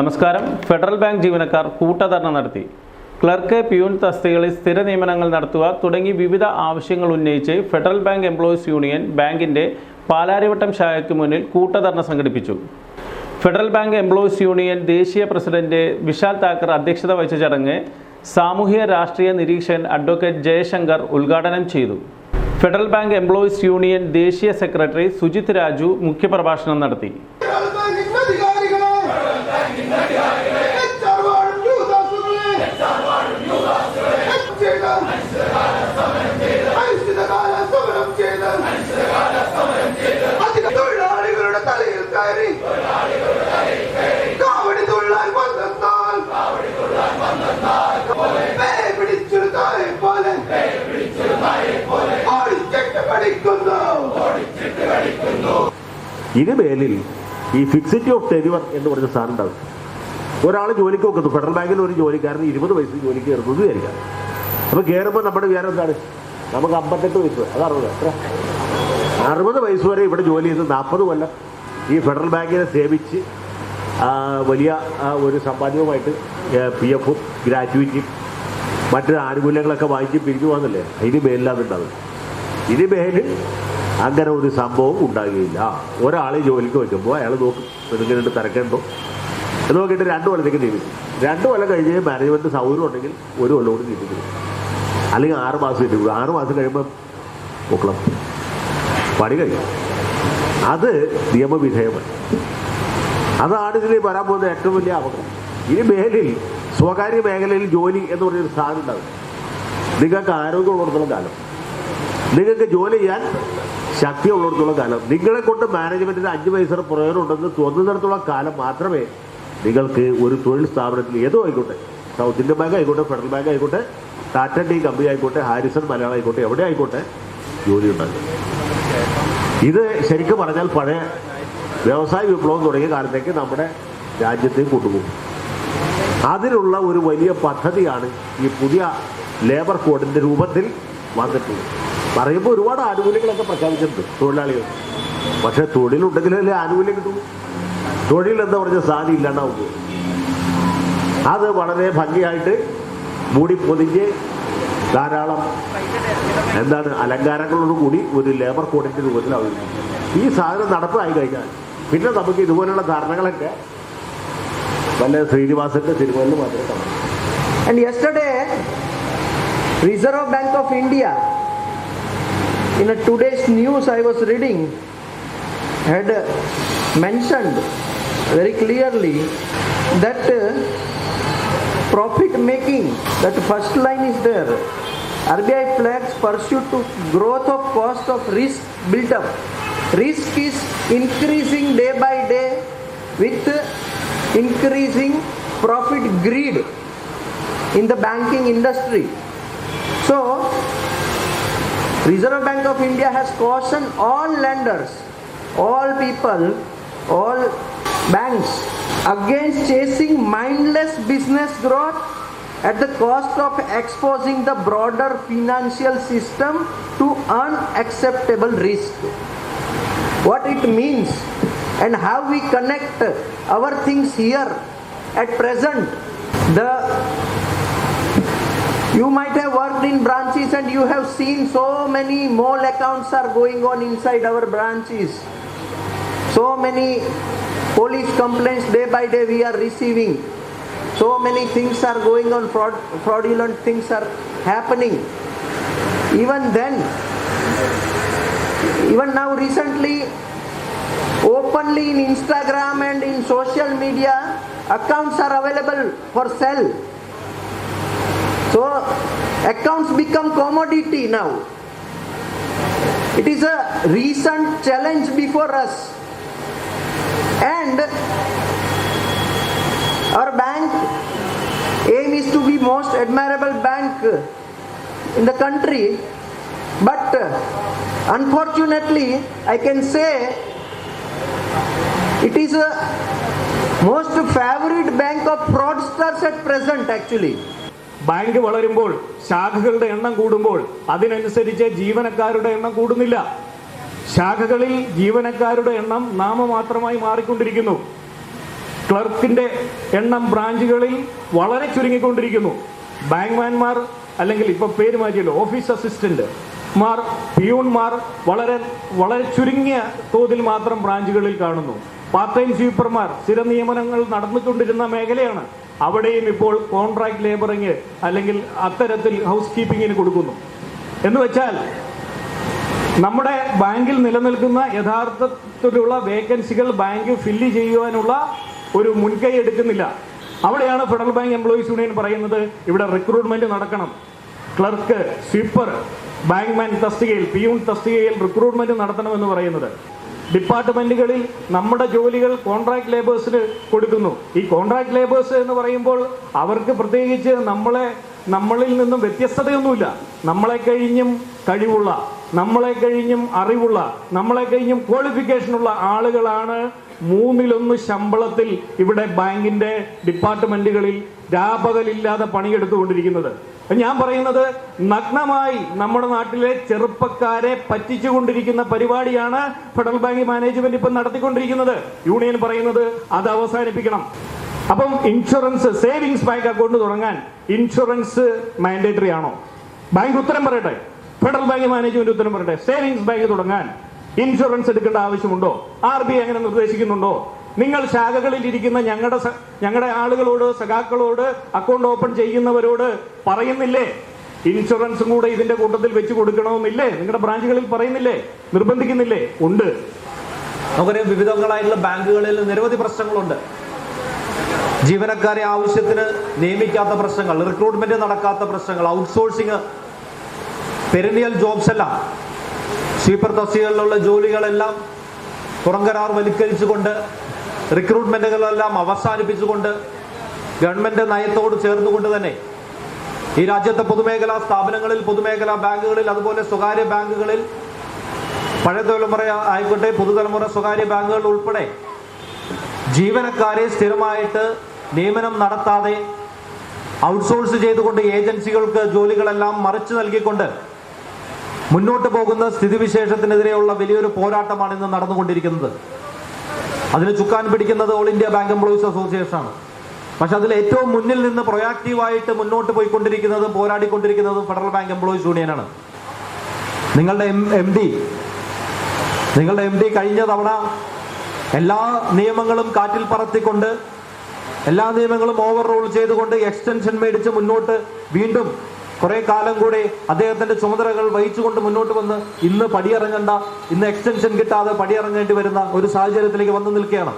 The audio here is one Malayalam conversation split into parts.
നമസ്കാരം. ഫെഡറൽ ബാങ്ക് ജീവനക്കാർ കൂട്ടധർണ നടത്തി. ക്ലർക്ക് പ്യൂൺ തസ്തികളിൽ സ്ഥിര നിയമനങ്ങൾ നടത്തുക തുടങ്ങി വിവിധ ആവശ്യങ്ങൾ ഉന്നയിച്ച് ഫെഡറൽ ബാങ്ക് എംപ്ലോയീസ് യൂണിയൻ ബാങ്കിന്റെ പാലാരിവട്ടം ശാഖയ്ക്ക് മുന്നിൽ കൂട്ടധർണ സംഘടിപ്പിച്ചു. ഫെഡറൽ ബാങ്ക് എംപ്ലോയീസ് യൂണിയൻ ദേശീയ പ്രസിഡന്റ് വിശാൽ താക്കർ അധ്യക്ഷത വഹിച്ച ചടങ്ങ് സാമൂഹ്യ രാഷ്ട്രീയ നിരീക്ഷകൻ അഡ്വക്കേറ്റ് ജയശങ്കർ ഉദ്ഘാടനം ചെയ്തു. ഫെഡറൽ ബാങ്ക് എംപ്ലോയീസ് യൂണിയൻ ദേശീയ സെക്രട്ടറി സുജിത് രാജു മുഖ്യപ്രഭാഷണം നടത്തി. ഓടിച്ചിട്ട് മേലിൽ ഈ ഫിക്സിറ്റി ഓഫ് ടെരിവർ എന്ന് പറഞ്ഞ സാധനം ഉണ്ടാവും ഒരാൾ ജോലിക്ക് വെക്കുന്നു ഫെഡറൽ ബാങ്കിൽ ഒരു ജോലിക്കാരൻ ഇരുപത് വയസ്സ് ജോലിക്ക് കയറുന്നത് വിചാരിക്കാം. അപ്പോൾ കയറുമ്പോൾ നമ്മുടെ വിചാരം എന്താണ്? നമുക്ക് അമ്പത്തെട്ട് വയസ്സ്. അത് അറുപത് എത്ര അറുപത് വയസ്സ് വരെ ഇവിടെ ജോലി ചെയ്ത് നാൽപ്പത് കൊല്ലം ഈ ഫെഡറൽ ബാങ്കിനെ സേവിച്ച് വലിയ ഒരു സമ്പാദ്യവുമായിട്ട് പി എഫും ഗ്രാറ്റുവിറ്റിയും മറ്റൊരു ആനുകൂല്യങ്ങളൊക്കെ വാങ്ങിച്ച് പിരിഞ്ഞു പോകുന്നില്ലേ? ഇനി മേലില്ലാതുണ്ടാവും ഇനി മേലിൽ അങ്ങനെ ഒരു സംഭവം ഉണ്ടാകുകയില്ല ഒരാളെ ജോലിക്ക് വയ്ക്കുമ്പോൾ അയാൾ നോക്കും പെടുങ്ങിട്ട് തിരക്കണ്ടോ? എന്ന് നോക്കിയിട്ട് രണ്ട് കൊല്ലത്തേക്ക് നിയമിക്കും രണ്ട് കൊല്ലം കഴിഞ്ഞ് മാനേജ്മെന്റ് സൗകര്യം ഉണ്ടെങ്കിൽ ഒരു കൊല്ലം കൂടി നിയമിക്കും അല്ലെങ്കിൽ ആറ് മാസം ഇരിക്കും ആറ് മാസം കഴിയുമ്പോൾ പൊക്കളം. പണി കഴിയും അത് നിയമവിധേയമാണ്. അതാണ് ഇതിൽ വരാൻ പോകുന്ന ഏറ്റവും വലിയ അപകടം ഇനി മേലിൽ സ്വകാര്യ മേഖലയിൽ ജോലി എന്ന് പറഞ്ഞൊരു സാധനം ഉണ്ടാകും. നിങ്ങൾക്ക് ആരോഗ്യമുള്ളിടത്തോളം കാലം. നിങ്ങൾക്ക് ജോലി ചെയ്യാൻ ശക്തിയുള്ളിടത്തോളം കാലം. നിങ്ങളെ കൊണ്ട് മാനേജ്മെന്റിന് അഞ്ച് പൈസ പ്രയോജനം ഉണ്ടെന്ന് തോന്നുന്നിടത്തുള്ള കാലം മാത്രമേ നിങ്ങൾക്ക് ഒരു തൊഴിൽ സ്ഥാപനത്തിൽ ഏതോ ആയിക്കോട്ടെ സൗത്ത് ഇന്ത്യൻ ബാങ്ക് ആയിക്കോട്ടെ ഫെഡറൽ ബാങ്ക് ആയിക്കോട്ടെ ടാറ്റ ഡി കമ്പനി ആയിക്കോട്ടെ ഹാരിസൺ മലയാളം ആയിക്കോട്ടെ എവിടെ ആയിക്കോട്ടെ ജോലി ഉണ്ടാകും. ഇത് ശരിക്കും പറഞ്ഞാൽ പഴയ വ്യവസായ വിപ്ലവം തുടങ്ങിയ കാലത്തേക്ക് നമ്മുടെ രാജ്യത്തെ കൊണ്ടുപോകും. അതിനുള്ള ഒരു വലിയ പദ്ധതിയാണ് ഈ പുതിയ ലേബർ കോഡിന്റെ രൂപത്തിൽ വന്നിട്ടുള്ളത്. പറയുമ്പോൾ ഒരുപാട് ആനുകൂല്യങ്ങളൊക്കെ പ്രഖ്യാപിച്ചിട്ടുണ്ട് തൊഴിലാളികൾ. പക്ഷെ തൊഴിലുണ്ടെങ്കിലല്ലേ ആനുകൂല്യം കിട്ടുള്ളൂ തൊഴിൽ എന്ന് പറഞ്ഞ സാധനം ഇല്ലാണ്ടാവും അത് വളരെ ഭംഗിയായിട്ട് മൂടി പൊതിഞ്ഞ് ധാരാളം എന്താണ് അലങ്കാരങ്ങളോട് കൂടി ഒരു ലേബർ കോഡിന്റെ രൂപത്തിൽ അവതരിപ്പിക്കും. ഈ സാധനം നടപ്പായി കഴിഞ്ഞാൽ പിന്നെ നമുക്ക് ഇതുപോലുള്ള ധാരണകളൊക്കെ വല്ല ശ്രീനിവാസന്റെ തിരുവല്ല മാത്രമേ and yesterday Reserve Bank of India, in a today's news I was reading, had mentioned very clearly that uh, profit making, that first line is there. RBI flags pursuit to growth of cost of risk built up. Risk is increasing day by day with increasing profit greed in the banking industry. So, Reserve Bank of India has cautioned all lenders, all people, all banks against chasing mindless business growth at the cost of exposing the broader financial system to unacceptable risk. What it means and how we connect our things here at present. The you might have worked in branches and you have seen so many mole accounts are going on inside our branches. So many police complaints day by day we are receiving. So many things are going on, fraud, fraudulent things are happening. Even then, even now recently, openly in Instagram and in social media, accounts are available for sale. So accounts become commodity now. It is a recent challenge before us. And our bank aim is to be most admirable bank in the country. But unfortunately, I can say it is a most favorite bank of fraudsters at present actually. Bank വളരുമ്പോൾ ശാഖകളുടെ എണ്ണം കൂടുമ്പോൾ അതിനനുസരിച്ച് ജീവനക്കാരുടെ എണ്ണം കൂടുന്നില്ല. ശാഖകളിൽ ജീവനക്കാരുടെ എണ്ണം നാമമാത്രമായി മാറിക്കൊണ്ടിരിക്കുന്നു. ക്ലർക്കിന്റെ എണ്ണം ബ്രാഞ്ചുകളിൽ വളരെ ചുരുങ്ങിക്കൊണ്ടിരിക്കുന്നു. ബാങ്ക്മാൻമാർ അല്ലെങ്കിൽ ഇപ്പൊ പേര് മാറ്റിയല്ലോ ഓഫീസ് അസിസ്റ്റന്റ് മാർ പിയൂൺമാർ വളരെ വളരെ ചുരുങ്ങിയ തോതിൽ മാത്രം ബ്രാഞ്ചുകളിൽ കാണുന്നു. പാർട്ട് ടൈം സ്വീപ്പർമാർ സ്ഥിര നിയമനങ്ങൾ നടന്നുകൊണ്ടിരുന്ന മേഖലയാണ്. അവിടെയും ഇപ്പോൾ കോൺട്രാക്ട് ലേബറിങ് അല്ലെങ്കിൽ അത്തരത്തിൽ ഹൗസ് കീപ്പിങ്ങിന് കൊടുക്കുന്നു. എന്ന് വെച്ചാൽ നമ്മുടെ ബാങ്കിൽ നിലനിൽക്കുന്ന യഥാർത്ഥത്തിലുള്ള വേക്കൻസികൾ ബാങ്ക് ഫില്ല് ചെയ്യുവാനുള്ള ഒരു മുൻകൈ എടുക്കുന്നില്ല. അവിടെയാണ് ഫെഡറൽ ബാങ്ക് എംപ്ലോയീസ് യൂണിയൻ പറയുന്നത് ഇവിടെ റിക്രൂട്ട്മെന്റ് നടക്കണം. ക്ലർക്ക് സ്വീപ്പർ ബാങ്ക്മാൻ തസ്തികയിൽ പിയൂൺ തസ്തികയിൽ റിക്രൂട്ട്മെന്റ് നടത്തണമെന്ന് പറയുന്നത്. ഡിപ്പാർട്ട്മെന്റുകളിൽ നമ്മുടെ ജോലികൾ കോൺട്രാക്ട് ലേബേഴ്സിന് കൊടുക്കുന്നു. ഈ കോൺട്രാക്ട് ലേബേഴ്സ് എന്ന് പറയുമ്പോൾ അവർക്ക് പ്രത്യേകിച്ച് നമ്മളെ നമ്മളിൽ നിന്നും വ്യത്യസ്തതയൊന്നുമില്ല. നമ്മളെ കഴിഞ്ഞും കഴിവുള്ള നമ്മളെ കഴിഞ്ഞും അറിവുള്ള നമ്മളെ കഴിഞ്ഞും ക്വാളിഫിക്കേഷനുള്ള ആളുകളാണ് മൂന്നിലൊന്ന് ശമ്പളത്തിൽ ഇവിടെ ബാങ്കിന്റെ ഡിപ്പാർട്ട്മെന്റുകളിൽ രാപകലില്ലാതെ പണിയെടുത്തുകൊണ്ടിരിക്കുന്നത്. ഞാൻ പറയുന്നത് നഗ്നമായി നമ്മുടെ നാട്ടിലെ ചെറുപ്പക്കാരെ പറ്റിച്ചുകൊണ്ടിരിക്കുന്ന പരിപാടിയാണ് ഫെഡറൽ ബാങ്ക് മാനേജ്മെന്റ് ഇപ്പം നടത്തിക്കൊണ്ടിരിക്കുന്നത്. യൂണിയൻ പറയുന്നത് അത് അവസാനിപ്പിക്കണം. അപ്പം ഇൻഷുറൻസ് സേവിങ്സ് ബാങ്ക് അക്കൗണ്ട് തുടങ്ങാൻ ഇൻഷുറൻസ് മാൻഡേറ്ററി ആണോ? ബാങ്ക് ഉത്തരം പറയട്ടെ. ഫെഡറൽ ബാങ്ക് മാനേജ്മെന്റ് ഉത്തരം പറയട്ടെ. സേവിങ്സ് ബാങ്ക് തുടങ്ങാൻ ഇൻഷുറൻസ് എടുക്കേണ്ട ആവശ്യമുണ്ടോ? ആർ ബി അങ്ങനെ നിർദ്ദേശിക്കുന്നുണ്ടോ? നിങ്ങൾ ശാഖകളിൽ ഇരിക്കുന്ന ഞങ്ങളുടെ ഞങ്ങളുടെ ആളുകളോട് സഖാക്കളോട് അക്കൗണ്ട് ഓപ്പൺ ചെയ്യുന്നവരോട് പറയുന്നില്ലേ? ഇൻഷുറൻസും കൂടെ ഇതിന്റെ കൂട്ടത്തിൽ വെച്ച് കൊടുക്കണമെന്നില്ലേ? നിങ്ങളുടെ ബ്രാഞ്ചുകളിൽ പറയുന്നില്ലേ? നിർബന്ധിക്കുന്നില്ലേ? ഉണ്ട്. നമുക്കറിയാം വിവിധങ്ങളായിട്ടുള്ള ബാങ്കുകളിൽ നിരവധി പ്രശ്നങ്ങളുണ്ട്. ജീവനക്കാരെ ആവശ്യത്തിന് നിയമിക്കാത്ത പ്രശ്നങ്ങൾ റിക്രൂട്ട്മെന്റ് നടക്കാത്ത പ്രശ്നങ്ങൾ ഔട്ട്സോഴ്സിങ് പെരിനിയൽ ജോബ്സ് എല്ലാം സ്വീപ്പർ തസ്തികളിലുള്ള ജോലികളെല്ലാം പുറംകരാർ വൽക്കരിച്ചുകൊണ്ട് റിക്രൂട്ട്മെന്റുകളെല്ലാം അവസാനിപ്പിച്ചുകൊണ്ട് ഗവൺമെന്റ് നയത്തോട് ചേർന്നുകൊണ്ട് തന്നെ ഈ രാജ്യത്തെ പൊതുമേഖലാ സ്ഥാപനങ്ങളിൽ പൊതുമേഖലാ ബാങ്കുകളിൽ അതുപോലെ സ്വകാര്യ ബാങ്കുകളിൽ പഴയ തലമുറ ആയിക്കോട്ടെ പുതുതലമുറ സ്വകാര്യ ബാങ്കുകൾ ഉൾപ്പെടെ ജീവനക്കാരെ സ്ഥിരമായിട്ട് നിയമനം നടത്താതെ ഔട്ട്സോഴ്സ് ചെയ്തുകൊണ്ട് ഏജൻസികൾക്ക് ജോലികളെല്ലാം മറിച്ചു നൽകിക്കൊണ്ട് മുന്നോട്ട് പോകുന്ന സ്ഥിതിവിശേഷത്തിനെതിരെയുള്ള വലിയൊരു പോരാട്ടമാണ് ഇന്ന് നടന്നുകൊണ്ടിരിക്കുന്നത്. അതിന് ചുക്കാൻ പിടിക്കുന്നത് all India bank employees association ആണ്. പക്ഷെ അതിൽ ഏറ്റവും മുന്നിൽ നിന്ന് പ്രൊയാക്റ്റീവായിട്ട് മുന്നോട്ട് പോയിക്കൊണ്ടിരിക്കുന്നതും പോരാടിക്കൊണ്ടിരിക്കുന്നതും ഫെഡറൽ ബാങ്ക് എംപ്ലോയീസ് യൂണിയനാണ് നിങ്ങളുടെ എം ഡി നിങ്ങളുടെ എം ഡി കഴിഞ്ഞ തവണ എല്ലാ നിയമങ്ങളും കാറ്റിൽ പറത്തിക്കൊണ്ട് എല്ലാ നിയമങ്ങളും ഓവർ റൂൾ ചെയ്തുകൊണ്ട് എക്സ്റ്റൻഷൻ മേടിച്ച് മുന്നോട്ട് വീണ്ടും കുറെ കാലം കൂടെ അദ്ദേഹത്തിന്റെ ചുമതലകൾ വഹിച്ചുകൊണ്ട് മുന്നോട്ട് വന്ന് ഇന്ന് പടിയിറങ്ങണ്ട ഇന്ന് എക്സ്റ്റൻഷൻ കിട്ടാതെ പടിയിറങ്ങേണ്ടി വരുന്ന ഒരു സാഹചര്യത്തിലേക്ക് വന്നു നിൽക്കുകയാണ്.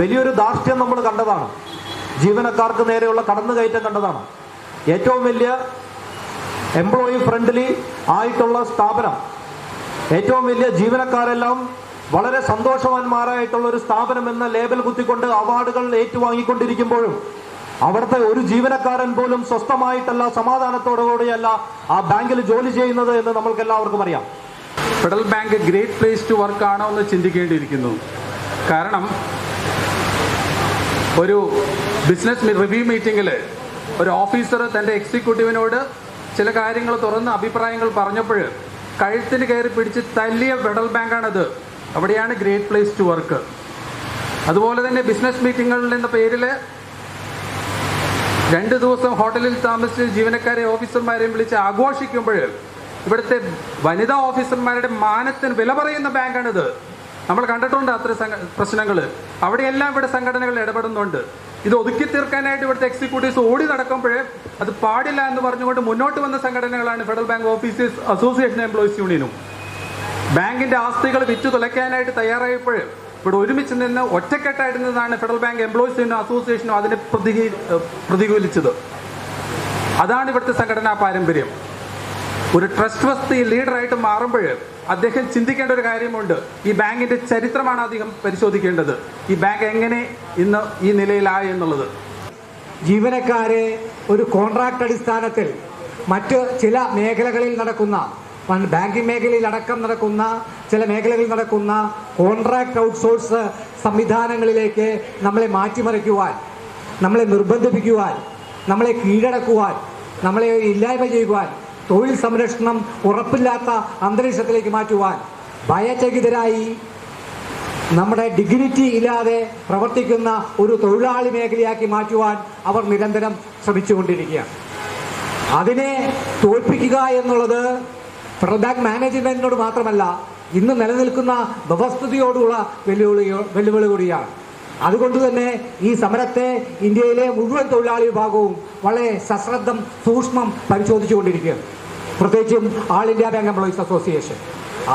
വലിയൊരു ധാർഷ്ട്യം നമ്മൾ കണ്ടതാണ്. ജീവനക്കാർക്ക് നേരെയുള്ള കടന്നുകയറ്റം കണ്ടതാണ്. ഏറ്റവും വലിയ എംപ്ലോയി ഫ്രണ്ട്ലി ആയിട്ടുള്ള സ്ഥാപനം ഏറ്റവും വലിയ ജീവനക്കാരെല്ലാം വളരെ സന്തോഷവാന്മാരായിട്ടുള്ള ഒരു സ്ഥാപനം എന്ന ലേബൽ കുത്തിക്കൊണ്ട് അവാർഡുകൾ ഏറ്റുവാങ്ങിക്കൊണ്ടിരിക്കുമ്പോഴും അവിടുത്തെ ഒരു ജീവനക്കാരൻ പോലും സ്വസ്ഥമായിട്ടല്ല സമാധാനത്തോടുകൂടിയല്ല ആ ബാങ്കിൽ ജോലി ചെയ്യുന്നത് എന്ന് നമ്മൾക്ക് എല്ലാവർക്കും അറിയാം. Federal Bank great place to work ആണോ എന്ന് ചിന്തിക്കേണ്ടിയിരിക്കുന്നു. കാരണം ഒരു ബിസിനസ് റിവ്യൂ മീറ്റിംഗിൽ ഒരു ഓഫീസർ തന്റെ എക്സിക്യൂട്ടീവിനോട് ചില കാര്യങ്ങൾ തുറന്ന് അഭിപ്രായങ്ങൾ പറഞ്ഞപ്പോൾ കഴുത്തിന് കയറി പിടിച്ച് തല്ലിയ ഫെഡറൽ ബാങ്കാണത്. അവിടെയാണ് ഗ്രേറ്റ് പ്ലേസ് ടു വർക്ക്. അതുപോലെ തന്നെ ബിസിനസ് മീറ്റിങ്ങുകൾ എന്ന പേരിൽ രണ്ട് ദിവസം ഹോട്ടലിൽ താമസിച്ച് ജീവനക്കാരെ ഓഫീസർമാരെയും വിളിച്ച് ആഘോഷിക്കുമ്പോൾ ഇവിടുത്തെ വനിതാ ഓഫീസർമാരുടെ മാനത്തിന് വില പറയുന്ന ബാങ്കാണിത്. നമ്മൾ കണ്ടിട്ടുണ്ട് അത്ര പ്രശ്നങ്ങൾ അവിടെയെല്ലാം ഇവിടെ സംഘടനകൾ ഇടപെടുന്നുണ്ട്. ഇത് ഒതുക്കി തീർക്കാനായിട്ട് ഇവിടുത്തെ എക്സിക്യൂട്ടീവ്സ് ഓടി നടക്കുമ്പോഴേ അത് പാടില്ല എന്ന് പറഞ്ഞുകൊണ്ട് മുന്നോട്ട് വന്ന സംഘടനകളാണ് Federal Bank officers association employees യൂണിയനും. ബാങ്കിന്റെ ആസ്തികൾ വിറ്റു തുലയ്ക്കാനായിട്ട് തയ്യാറായപ്പോൾ ഇവിടെ ഒരുമിച്ച് നിന്ന് ഒറ്റക്കെട്ടായിരുന്നതാണ് ഫെഡറൽ ബാങ്ക് എംപ്ലോയീസ് യൂണിയൻ അസോസിയേഷനും അതിനെ പ്രതികൂ പ്രതികൂലിച്ചത്. അതാണ് ഇവിടുത്തെ സംഘടനാ പാരമ്പര്യം. ഒരു ട്രസ്റ്റ് വസ്തു ലീഡറായിട്ട് മാറുമ്പോൾ അദ്ദേഹം ചിന്തിക്കേണ്ട ഒരു കാര്യമുണ്ട്. ഈ ബാങ്കിന്റെ ചരിത്രമാണ് അദ്ദേഹം പരിശോധിക്കേണ്ടത്. ഈ ബാങ്ക് എങ്ങനെ ഇന്ന് ഈ നിലയിലായി എന്നുള്ളത്. ജീവനക്കാരെ ഒരു കോൺട്രാക്ട് അടിസ്ഥാനത്തിൽ മറ്റ് ചില മേഖലകളിൽ നടക്കുന്ന ബാങ്കിംഗ് മേഖലയിൽ അടക്കം നടക്കുന്ന ചില മേഖലകളിൽ നടക്കുന്ന കോൺട്രാക്ട് ഔട്ട്സോഴ്സ് സംവിധാനങ്ങളിലേക്ക് നമ്മളെ മാറ്റിമറിക്കുവാൻ നമ്മളെ നിർബന്ധിപ്പിക്കുവാൻ നമ്മളെ കീഴടക്കുവാൻ നമ്മളെ ഇല്ലായ്മ ചെയ്യുവാൻ തൊഴിൽ സംരക്ഷണം ഉറപ്പില്ലാത്ത അന്തരീക്ഷത്തിലേക്ക് മാറ്റുവാൻ ഭയചകിതരായി നമ്മുടെ ഡിഗ്നിറ്റി ഇല്ലാതെ പ്രവർത്തിക്കുന്ന ഒരു തൊഴിലാളി മേഖലയാക്കി മാറ്റുവാൻ അവർ നിരന്തരം ശ്രമിച്ചുകൊണ്ടിരിക്കുകയാണ്. അതിനെ തോൽപ്പിക്കുക എന്നുള്ളത് ഫെഡറൽ ബാങ്ക് മാനേജ്മെന്റിനോട് മാത്രമല്ല ഇന്ന് നിലനിൽക്കുന്ന വ്യവസ്ഥിതിയോടുള്ള വെല്ലുവിളി വെല്ലുവിളി കൂടിയാണ്. അതുകൊണ്ട് തന്നെ ഈ സമരത്തെ ഇന്ത്യയിലെ മുഴുവൻ തൊഴിലാളി വിഭാഗവും വളരെ സശ്രദ്ധം സൂക്ഷ്മം പരിശോധിച്ചുകൊണ്ടിരിക്കുകയാണ്. പ്രത്യേകിച്ചും all India bank employees association.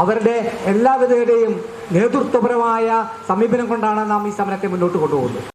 അവരുടെ എല്ലാവിധയുടെയും നേതൃത്വപരമായ സമീപനം കൊണ്ടാണ് നാം ഈ സമരത്തെ മുന്നോട്ട് കൊണ്ടുപോകുന്നത്.